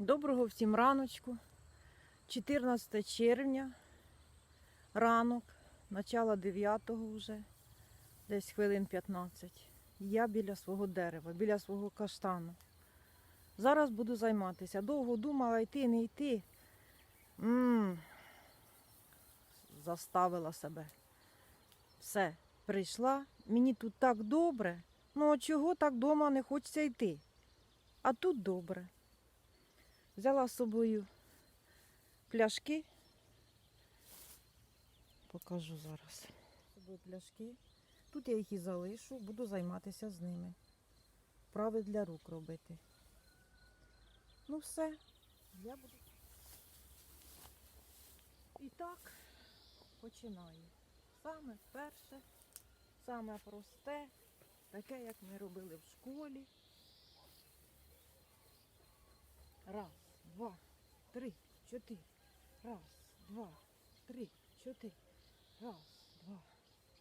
Доброго всім раночку. 14 червня, ранок, начало 9 вже, десь хвилин 15. Я біля свого дерева, біля свого каштану. Зараз буду займатися. Довго думала йти, не йти. м Заставила себе. Все, прийшла. Мені тут так добре. Ну, а чого так дома не хочеться йти? А тут добре. Взяла з собою пляшки. Покажу зараз. Собою пляшки. Тут я їх і залишу, буду займатися з ними. Вправи для рук робити. Ну все, я буду. І так, починаю. Саме перше, саме просте, таке, як ми робили в школі. Раз, два, три, чотири. Раз, два, три, чотири. Раз, два,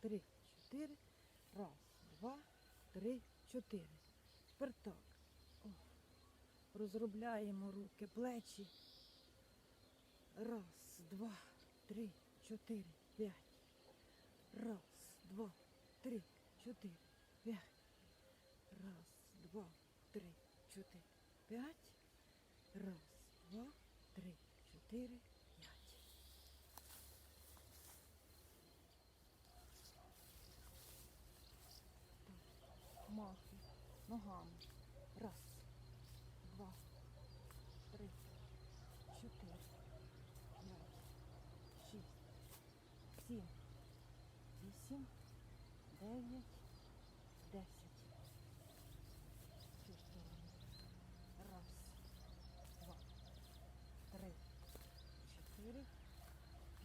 три, чотири. Раз, два, три, чотири. Тепер так. О. Розробляємо руки, плечі. Раз, два, три, чотири, п'ять. Раз, два, три, чотири, п'ять. Раз, два, три, чотири, п'ять. Раз, два, три, чотири, п'ять. Махи ногами. Раз, два, три, чотири, п'ять, шість, сім, вісім, дев'ять, десять. Цю сторону. Раз, два, три, чотири,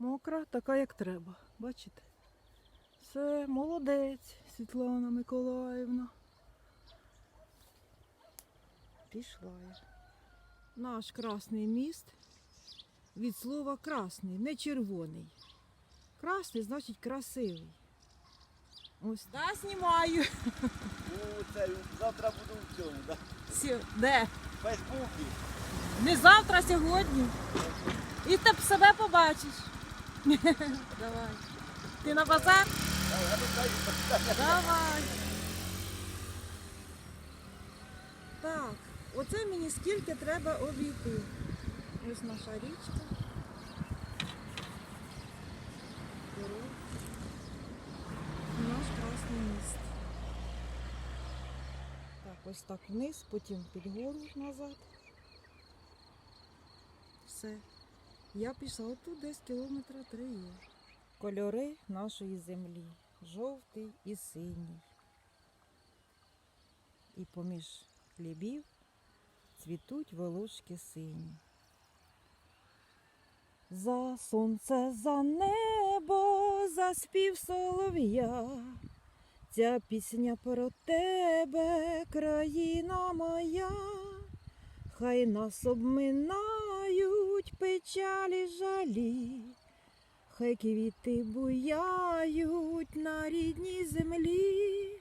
Мокра, така як треба. Бачите? Все, молодець, Світлана Миколаївна. Пішла я. Наш красний міст від слова красний, не червоний. Красний значить красивий. Ось да, знімаю. Ну, це завтра буду в цьому, да? Сі- Де? В Фейсбуці. Не завтра, а сьогодні. І ти б себе побачиш. Давай. Ти на базар? Давай. Так, оце мені скільки треба обійти. Ось наша річка. Наш красний міст. Так, ось так вниз, потім під гору назад. Все. Я пішла тут десь кілометра три. Кольори нашої землі. Жовтий і синій. І поміж хлібів цвітуть волошки сині. За сонце, за небо, за спів солов'я. Ця пісня про тебе, країна моя. Хай нас обминають печалі жалі, хай квіти буяють на рідній землі.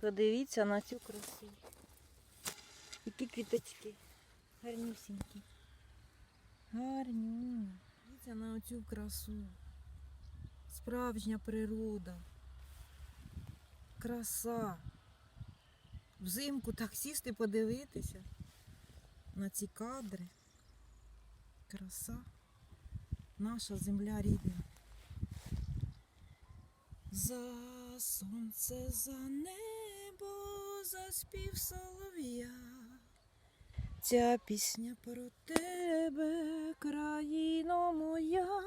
Подивіться на цю красу. Які квіточки. Гарнюсінькі. Гарню. Дивіться на оцю красу. Справжня природа краса взимку так сісти, подивитися на ці кадри. Краса, наша земля рідна. За сонце, за небо, за спів солов'я. Ця пісня про тебе, країно моя,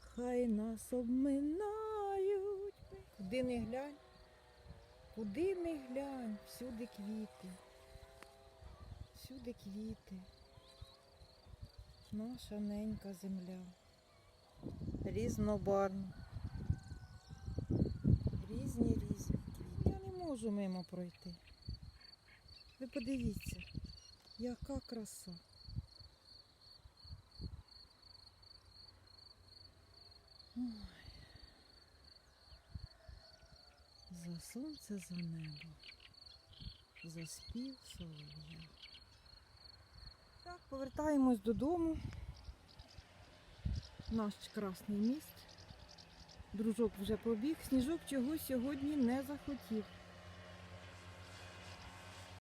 хай нас обминають, куди не глянь куди не глянь, всюди квіти, всюди квіти. Наша ненька земля. Різнобарна. Різні різні квіти. Я не можу мимо пройти. Ви подивіться, яка краса. Ой. За сонце, за небо, за спів солов'я. Так, повертаємось додому. Наш красний міст. Дружок вже побіг, сніжок чогось сьогодні не захотів.